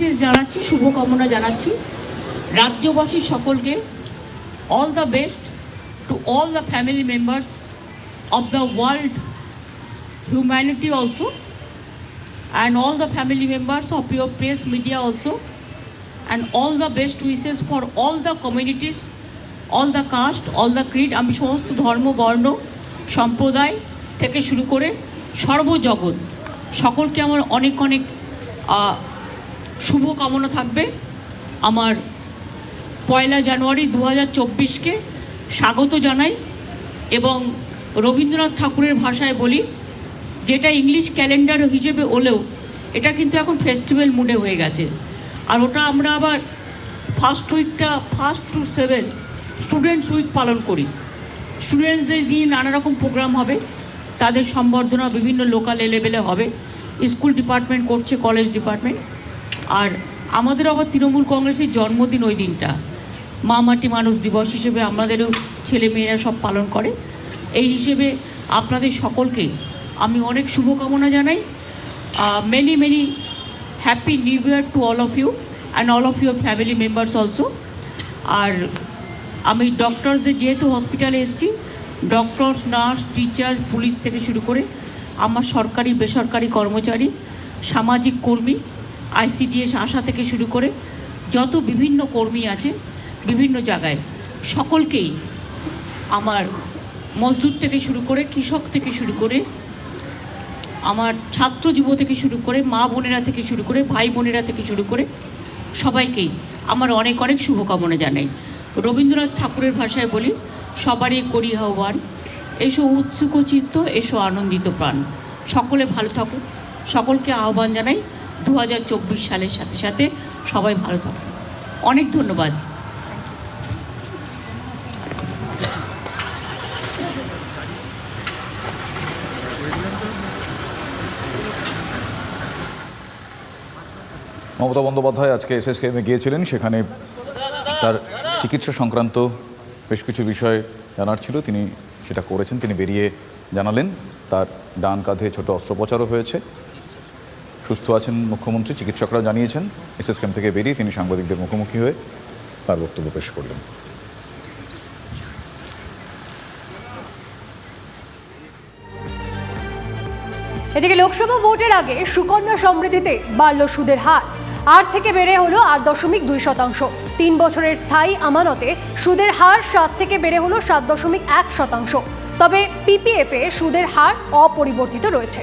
বিশেষ জানাচ্ছি, শুভকামনা জানাচ্ছি। রাজ্যবাসীর সকলকে all the best to all the family members of the world humanity also and all the family members of your press media also and all the best wishes for all the communities all the caste all the creed আমি সমস্ত ধর্ম, বর্ণ, সম্প্রদায় থেকে শুরু করে সর্বজগৎ, সকলকে আমার অনেক অনেক আহ, শুভকামনা থাকবে আমার পয়লা জানুয়ারি দু হাজার চব্বিশকে স্বাগত জানাই এবং রবীন্দ্রনাথ ঠাকুরের ভাষায় বলি যেটা ইংলিশ ক্যালেন্ডার হিসেবে হলেও এটা কিন্তু এখন ফেস্টিভ্যাল মুডে হয়ে গেছে। আর ওটা আমরা আবার first উইকটা first to seven students week পালন করি। স্টুডেন্টসদের দিয়ে নানা রকম প্রোগ্রাম হবে তাদের সম্বর্ধনা বিভিন্ন লোকাল লেভেলে হবে। স্কুল ডিপার্টমেন্ট করছে কলেজ ডিপার্টমেন্ট। আর আমাদের আবার তৃণমূল কংগ্রেসের জন্মদিন ওই দিনটা। মা মাটি মানুষ দিবস হিসেবে আমাদেরও ছেলে মেয়েরা সব পালন করে। এই হিসেবে আপনাদের সকলকে আমি অনেক শুভকামনা জানাই। Many many happy new year to all of you and all of your family members also আর আমি ডক্টরসদের যেহেতু হসপিটালে এসেছি ডক্টরস নার্স টিচার পুলিশ থেকে শুরু করে আমার সরকারি, বেসরকারি কর্মচারী, সামাজিক কর্মী আইসিডিএস আশা থেকে শুরু করে যত বিভিন্ন কর্মী আছে বিভিন্ন জায়গায় সকলকেই আমার মজদুর থেকে শুরু করে কৃষক থেকে শুরু করে আমার ছাত্র যুব থেকে শুরু করে মা বোনেরা থেকে শুরু করে ভাই বোনেরা থেকে শুরু করে সবাইকেই আমার অনেক অনেক শুভকামনা জানাই। রবীন্দ্রনাথ ঠাকুরের ভাষায় বলি, সবারই করি আহ্বান এসো উৎসুক চিত্ত, এসো আনন্দিত প্রাণ। সকলে ভালো থাকুক। সকলকে আহ্বান জানাই দু হাজার চব্বিশ সালের সাথে সাথে সবাই ভালো থাকুন। অনেক ধন্যবাদ। মমতা বন্দ্যোপাধ্যায় আজকে এস এসএসকেএমে গিয়েছিলেন। সেখানে তার চিকিৎসা সংক্রান্ত বেশ কিছু বিষয় জানার ছিল। তিনি সেটা করেছেন, তিনি বেরিয়ে জানালেন। তার ডান কাঁধে ছোট অস্ত্রোপচারও হয়েছে। সুস্থ আছেন মুখ্যমন্ত্রী চিকিৎসকরা জানিয়েছেন। এসএসকেএম থেকে বেরিয়ে তিনি সাংবাদিকদের মুখোমুখি হয়ে তার বক্তব্য পেশ করলেন। এদিকে লোকসভা ভোটের আগে সুকন্যা সমৃদ্ধিতে বাড়ল সুদের হার। আট থেকে বেড়ে হলো আট দশমিক দুই শতাংশ। তিন বছরের স্থায়ী আমানতে সুদের হার সাত থেকে বেড়ে হলো সাত দশমিক এক শতাংশ। তবে পিপিএফে সুদের হার অপরিবর্তিত রয়েছে।